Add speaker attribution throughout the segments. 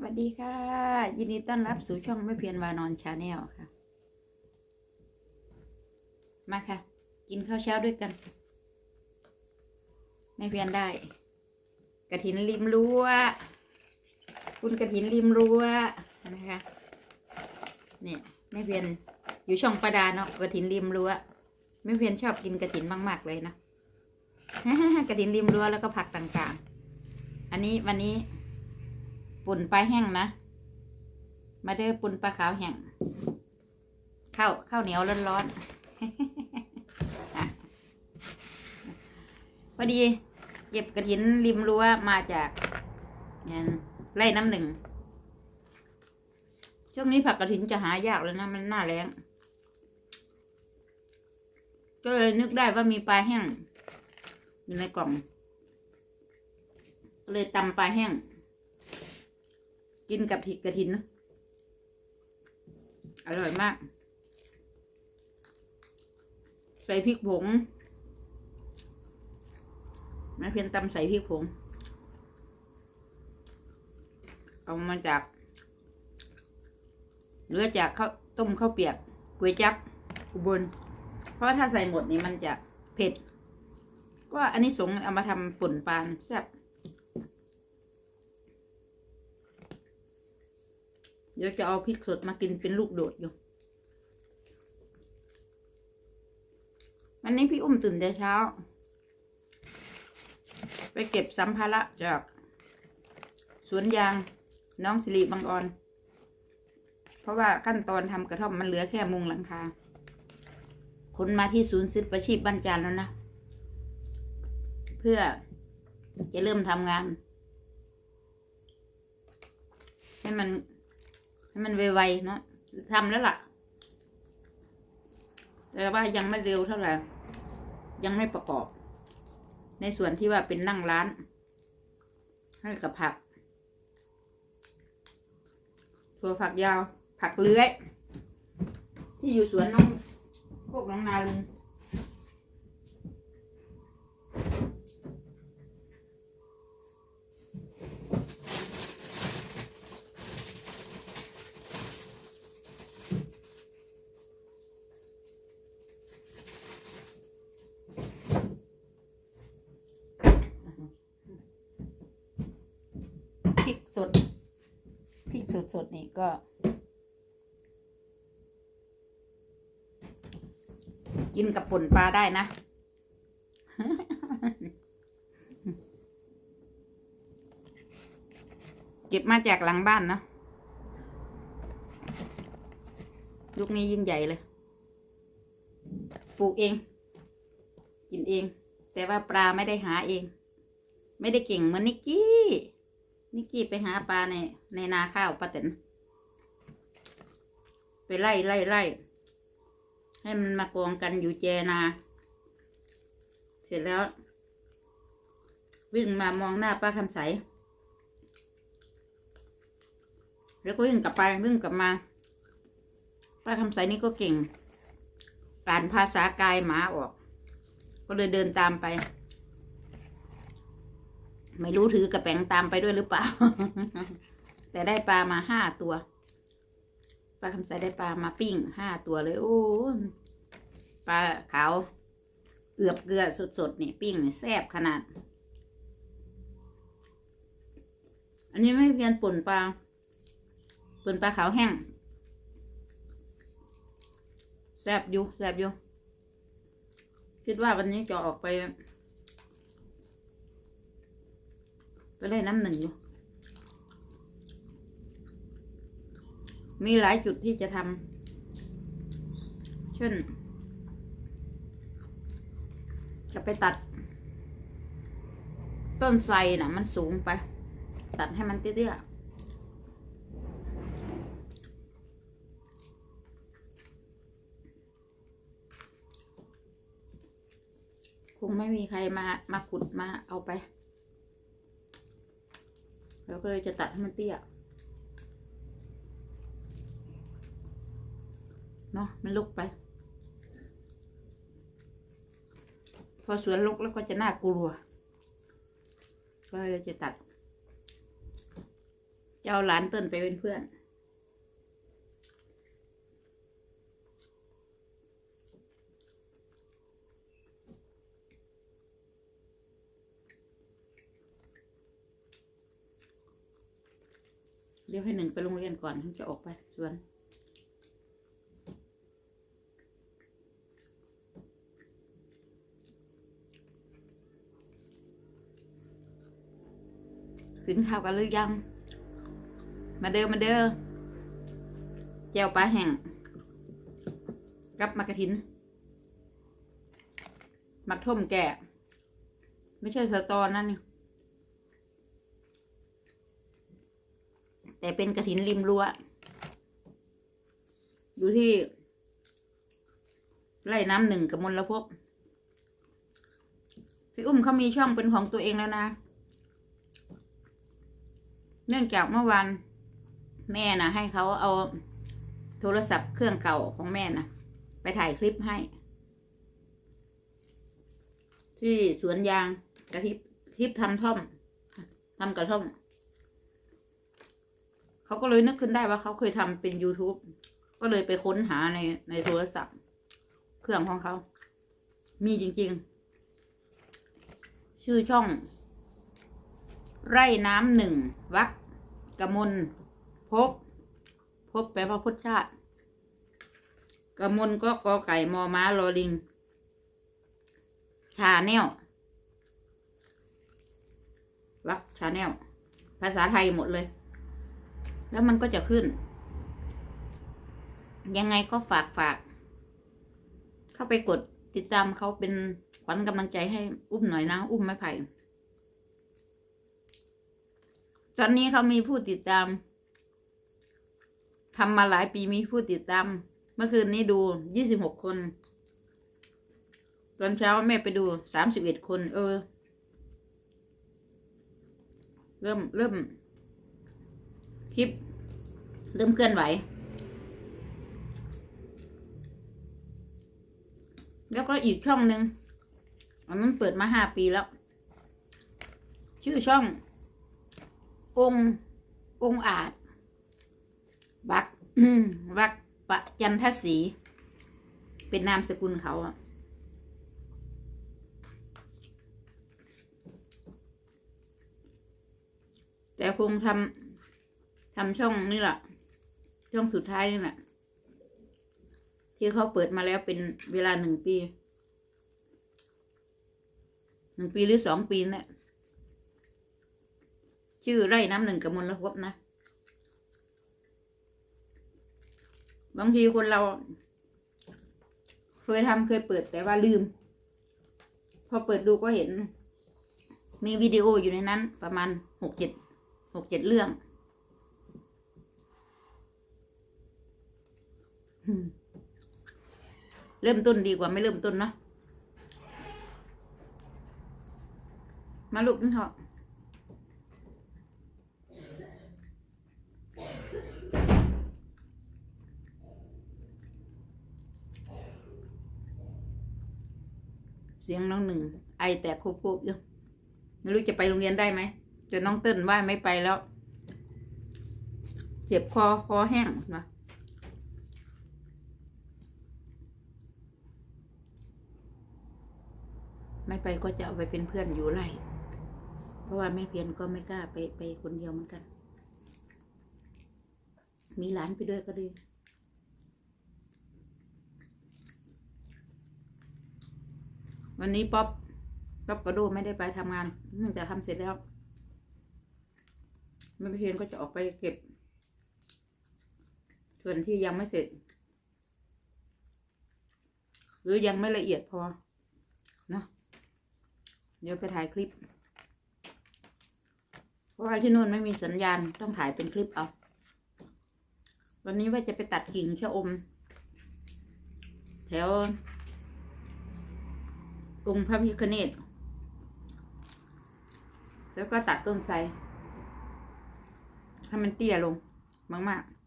Speaker 1: สวัสดีค่ะ ยินดีต้อนรับสู่ช่องไม่เพียนวานอนชาแนลค่ะ มาค่ะ กินข้าวเช้าด้วยกัน ไม่เพียนได้ กระถินริมรั้วคุณกระถินริมรั้วนะคะเนี่ยไม่เพียนอยู่ช่องประดาเนาะกระถินริมรั้วไม่เพียนชอบกินกระถินมากๆเลยนะกระถินริมรั้วแล้วก็ผักต่างๆ อันนี้วันนี้ ปุ่นปลาแห้งนะ มาเด้อปุ่นปลาขาวแห้งข้าวข้าวเหนียวร้อนๆอะพอดีเก็บกระถินริมรั้วมาจากไร่น้ำหนึ่ง ช่วงนี้ผักกระถินจะหายากแล้วนะ มันหน้าแรงก็เลยนึกได้ว่ามีปลาแห้ง อยู่ในกล่อง ก็เลยตำปลาแห้ง กินกับถิกระถินนะอร่อยมาก ใส่พริกผงแม่เพียนตำใส่พริกผง เอามาจากเหลือจากข้าวต้มข้าวเปียกก๋วยจับอุบล เพราะถ้าใส่หมดนี่มันจะเผ็ด ก็อันนี้สงเอามาทำป่นปลาแซ่บ เดี๋ยวจะเอาพริกสดมากินเป็นลูกโดดอยู่ วันนี้พี่อุ้มตื่นแต่เช้า ไปเก็บสัมภาระจากสวนยางน้องสิริบางออน เพราะว่าขั้นตอนทำกระท่อมมันเหลือแค่มุงหลังคาขนมาที่ศูนย์ซื้อประชีพบ้านจานแล้วนะ เพื่อจะเริ่มทำงาน ให้มัน ให้มันไวๆเนาะทำแล้วล่ะ แต่ว่ายังไม่เร็วเท่าไหร่ ยังไม่ประกอบ ในส่วนที่ว่าเป็นนั่งร้าน ให้กับผักตัวผักยาว ผักเลื้อย ที่อยู่สวนน้องโคกน้องนาลุง พริก สดพริกสดๆนี่ก็ กินกับป่นปลาได้นะ เก็บมาจากหลังบ้านเนะลูกนี้ยิ่งใหญ่เลย ปลูกเอง กินเอง แต่ว่าปลาไม่ได้หาเอง ไม่ได้เก่งเหมือนนิกกี้ นิกกี้ไปหาปลาในในนาข้าวป้าเต็นไปไล่ไล่ไล่ให้มันมากองกันอยู่แจนา เสร็จแล้ว วิ่งมามองหน้าป้าคำใส แล้วก็วิ่งกลับไปวิ่งกลับมา ป้าคำใสนี่ก็เก่งการภาษากายหมาออก ก็เลยเดินตามไป ไม่รู้ถือกระแป๋งตามไปด้วยหรือเปล่า แต่ได้ปลามาห้าตัว ปลาคำใสได้ปลามาปิ้งห้าตัวเลย โอ้ปลาขาวเอือบเกลือสดๆนี่ปิ้งนี่แซ่บขนาด อันนี้ไม่เพียนป่นปลาป่นปลาขาวแห้งแซ่บอยู่แซ่บอยู่คิดว่าวันนี้จะออกไป ไปได้น้ำหนึ่งอยู่ มีหลายจุดที่จะทำเช่น จะไปตัด ต้นไทรน่ะ มันสูงไป ตัดให้มันเตี้ยๆคงไม่มีใครมามาขุดมาเอาไป เราก็เลยจะตัดให้มันเตี้ยเนาะมันลุกไป พอสวนลุกแล้วก็จะน่ากลัว ก็เลยจะตัด จะเอาหลานเติ้นไปเป็นเพื่อน เดี๋ยวให้หนึ่งไปโรงเรียนก่อนถึงจะออกไปสวนกินข้าวกันหรือยัง มาเด้อมาเด้อแจวปลาแห้งกับมากระถิน มักท่มแก่ ไม่ใช่สตอนั่นนี่ แต่เป็นกระถินริมรั้วอยู่ที่ไร่น้ำหนึ่งกับมลพบพี่อุ้มเขามีช่องเป็นของตัวเองแล้วนะ เนื่องจากเมื่อวานแม่นะให้เขาเอาโทรศัพท์เครื่องเก่าของแม่นะไปถ่ายคลิปให้ ที่สวนยางกระทิบทิพทำท่อมทำกระท่อม เขาก็เลยนึกขึ้นได้ว่าเขาเคยทำเป็น YouTube ก็เลยไปค้นหาในในโทรศัพท์ เครื่องของเขา มีจริง ๆ ชื่อช่อง ไร่น้ำหนึ่งวักกมลพบ พบแปลว่าพุทธชาติกมลก็กอไก่มอม้าลอลิง ชาแนลวักชาแนลภาษาไทยหมดเลย แล้วมันก็จะขึ้น ยังไงก็ฝากฝาก เข้าไปกดติดตามเขาเป็นขวัญกำลังใจให้อุ้มหน่อยนะ อุ้มไม่ไผ่ตอนนี้เขามีผู้ติดตามทำมาหลายปีมีผู้ติดตาม เมื่อคืนนี้ดูยี่สิบหกคน ตอนเช้าแม่ไปดูสามสิบเอ็ดคน เออ เริ่มเริ่ม คลิป เริ่มเคลื่อนไหว แล้วก็อีกช่องหนึ่งอันนั้นเปิดมาห้าปีแล้ว ชื่อช่อง ององอาจวักวักปะจันทศรีเป็นนามสกุลเขาอะแต่คงทำ ทำช่องนี่แหละช่องสุดท้ายนี่แหละที่เขาเปิดมาแล้วเป็นเวลาหนึ่งปีหนึ่งปีหรือสองปีนี่ะชื่อไร่น้ำหนึ่งกับมลภพนะ บางทีคนเรา เคยทำเคยเปิดแต่ว่าลืม พอเปิดดูก็เห็น มีวิดีโออยู่ในนั้นประมาณหกเจ็ดหกเจ็ดเรื่องอืม เริ่มต้นดีกว่าไม่เริ่มต้นเนาะมาลูกนี่เถอะเสียงน้องหนึ่ง ไอแตกโคบๆอยู่ไม่รู้จะไปโรงเรียนได้ไหมจะน้องเติ้นว่าไม่ไปแล้ว เจ็บคอคอแห้งนะ ไม่ไปก็จะเอาไปเป็นเพื่อนอยู่ไรเพราะว่าแม่เพียนก็ไม่กล้าไปไปคนเดียวเหมือนกัน มีหลานไปด้วยก็ดีวันนี้ป๊อปป๊อปกระโดไม่ได้ไปทำงานเนื่องจากทำเสร็จแล้วแม่เพียนก็จะออกไปเก็บ ส่วนที่ยังไม่เสร็จ หรือยังไม่ละเอียดพอ เดี๋ยวไปถ่ายคลิป เพราะว่าที่นู่นไม่มีสัญญาณต้องถ่ายเป็นคลิปเอา วันนี้ว่าจะไปตัดกิ่งชะอม แถวองค์พระพิฆเนศแล้วก็ตัดต้นไทรให้มันเตี้ยลงมากๆ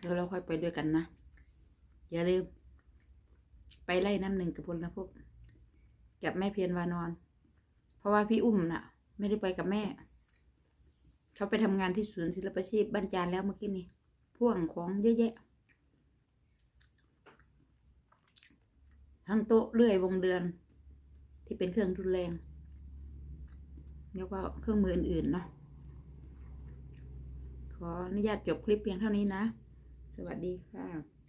Speaker 1: เดี๋ยวเราค่อยไปด้วยกันนะ อย่าลืม ไปไล่น้ำหนึ่งกับพลภพวกกับแม่เพียรวานอน เพราะว่าพี่อุ้มน่ะ ไม่ได้ไปกับแม่ เขาไปทำงานที่ศูนย์ศิลปาชีพบ้านจานแล้วเมื่อกี้นี้พ่วงของเยอะแยะทั้งโต๊ะเลื่อยวงเดือน ที่เป็นเครื่องทุนแรงแล้วก็เครื่องมืออื่นๆเนาะขออนุญาตจบคลิปเพียงเท่านี้นะ สวัสดีค่ะ